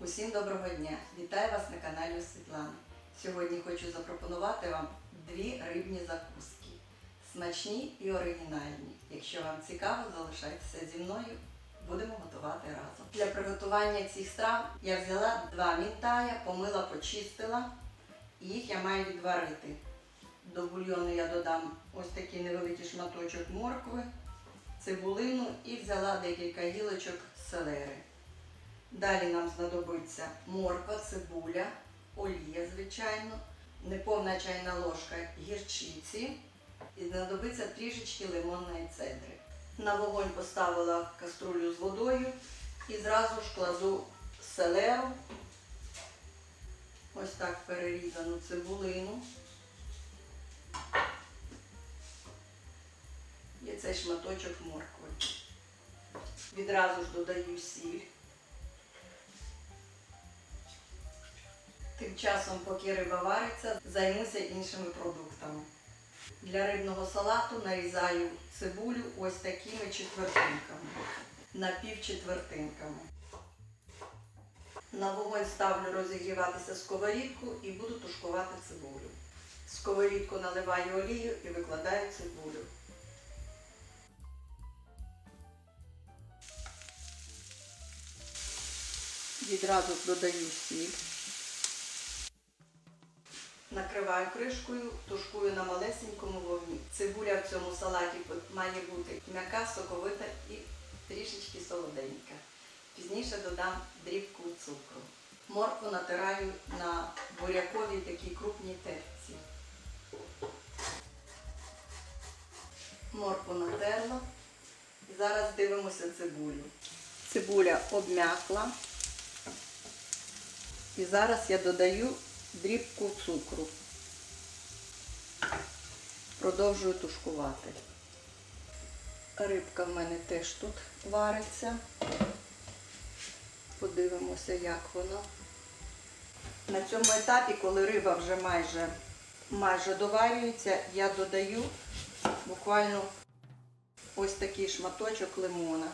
Усім доброго дня! Вітаю вас на каналі Світлани. Сьогодні хочу запропонувати вам дві рибні закуски. Смачні і оригінальні. Якщо вам цікаво, залишайтеся зі мною. Будемо готувати разом. Для приготування цих страв я взяла два мінтая, помила, почистила. Їх я маю відварити. До бульйону я додам ось такий невеликий шматочок моркви, цибулину і взяла декілька гілочок селери. Далі нам знадобиться морква, цибуля, олія, звичайно, неповна чайна ложка гірчиці і знадобиться трішечки лимонної цедри. На вогонь поставила каструлю з водою і зразу ж кладу селеру, ось так перерізану цибулину. І цей шматочок моркви. Відразу ж додаю сіль. Часом, поки риба вариться, займуся іншими продуктами. Для рибного салату нарізаю цибулю ось такими четвертинками, напівчетвертинками. На вогонь ставлю розігріватися сковорідку і буду тушкувати цибулю. Сковорідку наливаю олію і викладаю цибулю. Відразу додаю сіль. Накриваю кришкою, тушкую на малесенькому вогні. Цибуля в цьому салаті має бути м'яка, соковита і трішечки солоденька. Пізніше додам дрібку цукру. Моркву натираю на буряковій такій крупній терці. Моркву натерла. Зараз дивимося цибулю. Цибуля обм'якла. І зараз я додаю дрібку цукру. Продовжую тушкувати. Рибка в мене теж тут вариться. Подивимося, як воно. На цьому етапі, коли риба вже майже, майже доварюється, я додаю буквально ось такий шматочок лимона.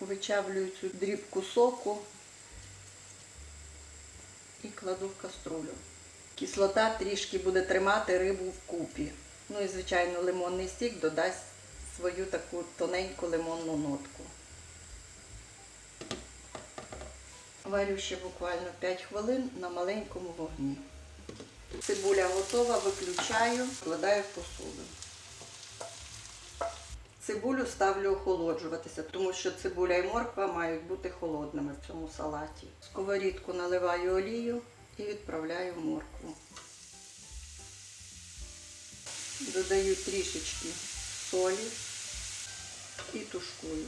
Вичавлюю цю дрібку соку і кладу в каструлю. Кислота трішки буде тримати рибу вкупі. Ну і, звичайно, лимонний сік додасть свою таку тоненьку лимонну нотку. Варю ще буквально 5 хвилин на маленькому вогні. Цибуля готова, виключаю, вкладаю в посуду. Цибулю ставлю охолоджуватися, тому що цибуля і морква мають бути холодними в цьому салаті. Сковорідку наливаю олію і відправляю моркву. Додаю трішечки солі і тушкую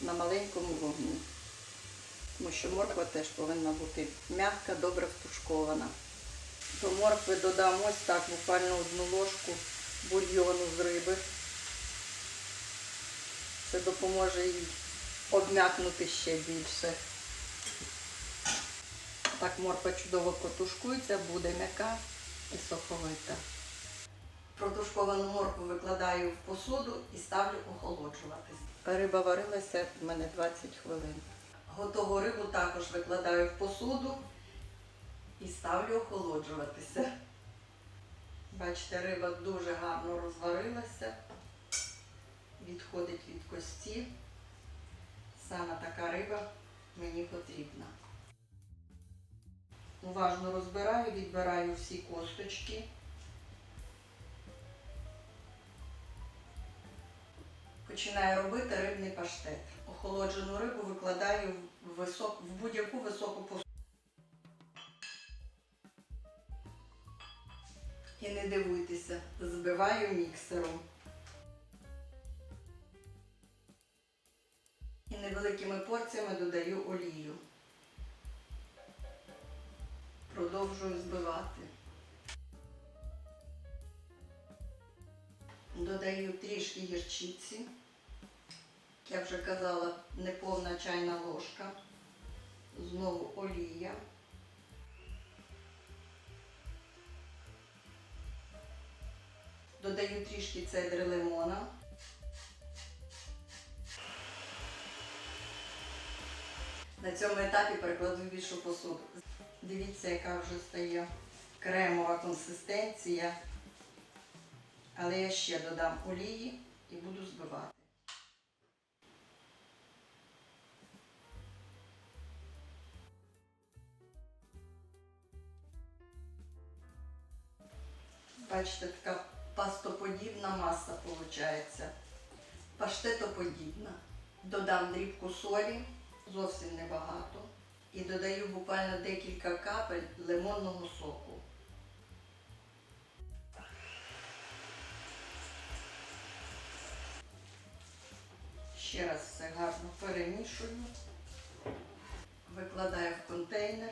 на маленькому вогні. Тому що морква теж повинна бути м'яка, добре втушкована. До моркви додам ось так буквально одну ложку бульйону з риби. Це допоможе їй обм'якнути ще більше. Так морква чудово протушкується, буде м'яка і соковита. Протушковану моркву викладаю в посуду і ставлю охолоджуватись. Риба варилася в мене 20 хвилин. Готову рибу також викладаю в посуду і ставлю охолоджуватися. Бачите, риба дуже гарно розварилася відходить від кості. Саме така риба мені потрібна. Уважно розбираю, відбираю всі косточки. Починаю робити рибний паштет. Охолоджену рибу викладаю в, висок, в будь-яку високу посуду. І не дивуйтеся, збиваю міксером. І невеликими порціями додаю олію. Продовжую збивати. Додаю трішки гірчиці. Як я вже казала, неповна чайна ложка. Знову олія. Додаю трішки цедри лимона. На цьому етапі перекладу більшу посуду. Дивіться, яка вже стає кремова консистенція. Але я ще додам олії і буду збивати. Бачите, така пастоподібна маса виходить. Паштетоподібна. Додам дрібку солі, зовсім небагато. І додаю буквально декілька капель лимонного соку. Ще раз все гарно перемішую. Викладаю в контейнер.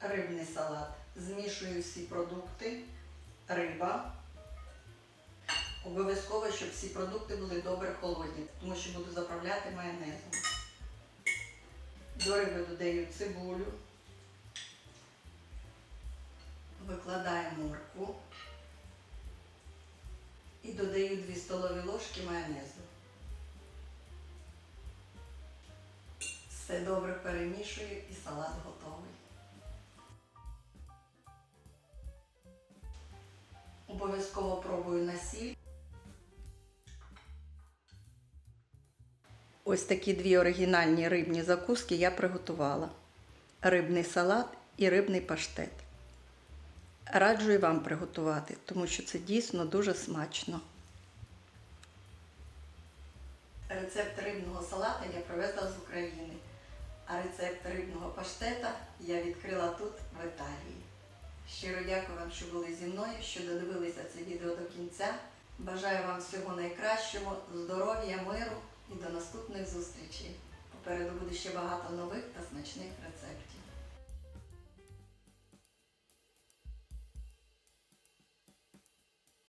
Рибний салат. Змішую всі продукти, риба. Обов'язково, щоб всі продукти були добре холодні, тому що буду заправляти майонезом. До риби додаю цибулю. Викладаю моркву і додаю 2 столові ложки майонезу. Все добре перемішую і салат готовий. Ось такі дві оригінальні рибні закуски я приготувала: рибний салат і рибний паштет. Раджу і вам приготувати, тому що це дійсно дуже смачно. Рецепт рибного салата я привезла з України, а рецепт рибного паштета я відкрила тут, в Італії. Щиро дякую вам, що були зі мною, що додивилися це відео до кінця. Бажаю вам всього найкращого, здоров'я, миру і до наступних зустрічей. Попереду буде ще багато нових та смачних рецептів.